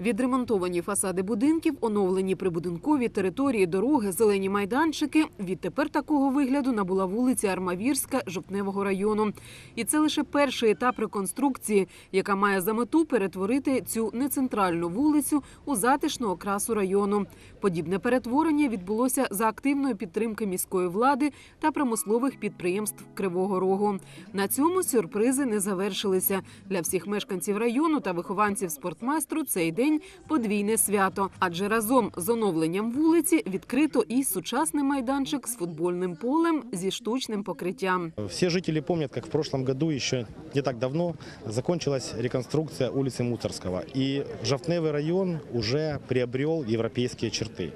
Відремонтовані фасади будинків, оновлені прибудинкові території, дороги, зелені майданчики. Відтепер такого вигляду набула вулиця Армавірська Жовтневого району. І це лише перший етап реконструкції, яка має за мету перетворити цю нецентральну вулицю у затишну окрасу району. Подібне перетворення відбулося за активної підтримки міської влади та промислових підприємств Кривого Рогу. На цьому сюрпризи не завершилися. Для всіх мешканців району та вихованців спортмайстру цей день подвійне свято, адже разом з оновленням вулиці відкрито і сучасний майданчик з футбольним полем зі штучним покриттям. Все жители помнят, как в прошлом году, еще не так давно, закончилась реконструкция улицы Мусорского. И Жовтневый район уже приобрел европейские черты.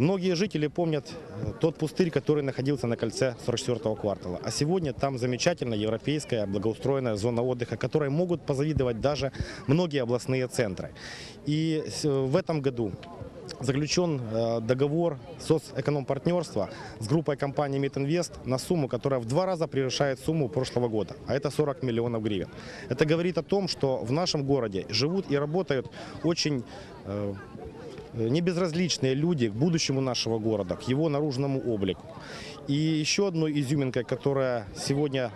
Многие жители помнят э, тот пустырь, который находился на кольце 44-го квартала. А сегодня там замечательная европейская благоустроенная зона отдыха, которой могут позавидовать даже многие областные центры. И с- в этом году заключен э, договор соцэкономпартнерства с группой компании Митинвест на сумму, которая в два раза превышает сумму прошлого года, а это 40 миллионов гривен. Это говорит о том, что в нашем городе живут и работают очень э, небезразличные люди к будущему нашего города, к его наружному облику. И еще одной изюминкой, которая сегодня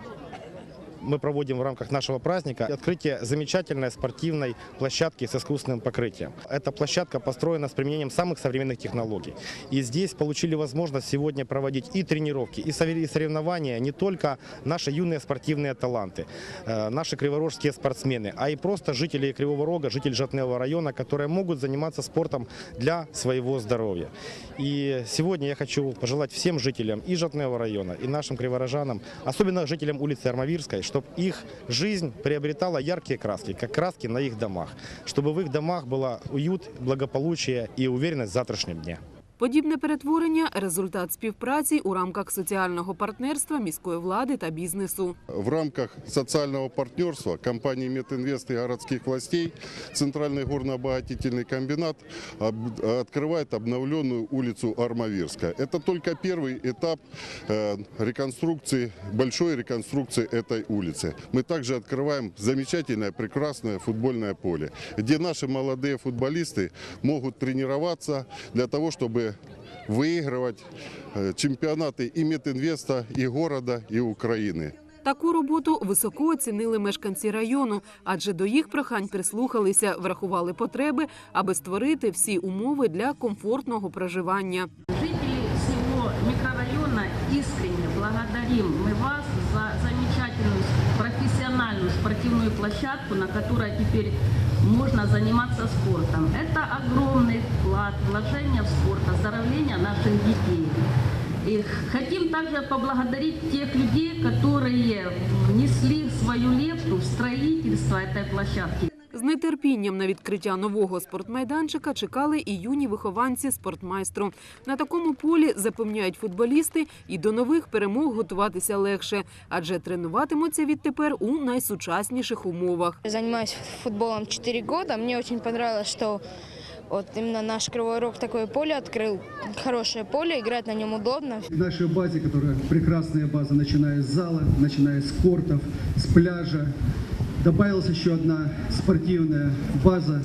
мы проводим в рамках нашего праздника открытие замечательной спортивной площадки с искусственным покрытием. Эта площадка построена с применением самых современных технологий. И здесь получили возможность сегодня проводить и тренировки, и соревнования не только наши юные спортивные таланты, э, наши криворожские спортсмены, а и просто жители Кривого Рога, жители Жатневого района, которые могут заниматься спортом для своего здоровья. И сегодня я хочу пожелать всем жителям и Жатневого района, и нашим криворожанам, особенно жителям улицы Армавирской, чтобы их жизнь приобретала яркие краски, как краски на их домах, чтобы в их домах была уют, благополучие и уверенность в завтрашнем дне. Подібне перетворення результат співпраці у рамках соціального партнерства міської влади та бізнесу. В рамках социального партнерства компании Метинвест и городских властей Центральный горно-обогатительный комбинат об- открывает обновленную улицу Армавирская. Это только первый этап э, реконструкции, большой реконструкции этой улицы. Мы также открываем замечательное, прекрасное футбольное поле, где наши молодые футболисты могут тренироваться для того, чтобы выигрывать э, чемпионаты и Метинвеста, и города, и Украины. Таку роботу високо оцінили мешканці району, адже до їх прохань прислухалися, врахували потреби, аби створити всі умови для комфортного проживання. Жители всего микрорайона искренне благодарим мы вас за замечательную Профессиональную спортивную площадку, на которой теперь можно заниматься спортом. Это огромный вклад, вложение в спорт, оздоровление наших детей. И хотим также поблагодарить тех людей, которые внесли свою лепту в строительство этой площадки. Нетерпінням на відкриття нового спортмайданчика чекали і юні вихованці спортмайстру. На такому полі запевняють футболісти, і до нових перемог готуватися легше, адже тренуватимуться відтепер у найсучасніших умовах. Занимаюсь футболом 4 года. Мне очень понравилось, что вот именно наш Кривой Рог такое поле открыл. Хорошее поле, играть на нем удобно. В нашей базе, которая прекрасная база, начиная с зала, начиная с кортов, с пляжа, добавилась еще одна спортивная база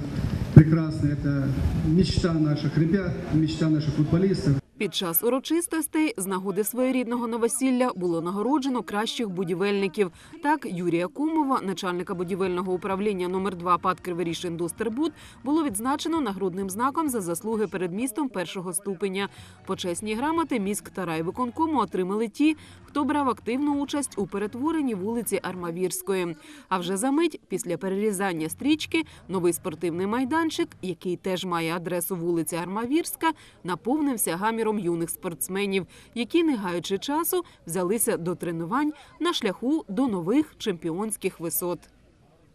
прекрасная. Это мечта наших ребят, мечта наших футболистов. Під час урочистостей з нагоди своєрідного новосілля було нагороджено кращих будівельників. Так, Юрія Кумова, начальника будівельного управління номер 2 ПАД Криворіж Індустербуд, було відзначено нагрудним знаком за заслуги перед містом першого ступеня. Почесні грамоти міськ та райвиконкому отримали ті, хто брав активну участь у перетворенні вулиці Армавірської. А вже за мить, після перерізання стрічки, новий спортивний майданчик, який теж має адресу вулиця Армавірська, наповнився гаміром юних спортсменів, які, не гаючи часу, взялися до тренувань на шляху до нових чемпіонських висот.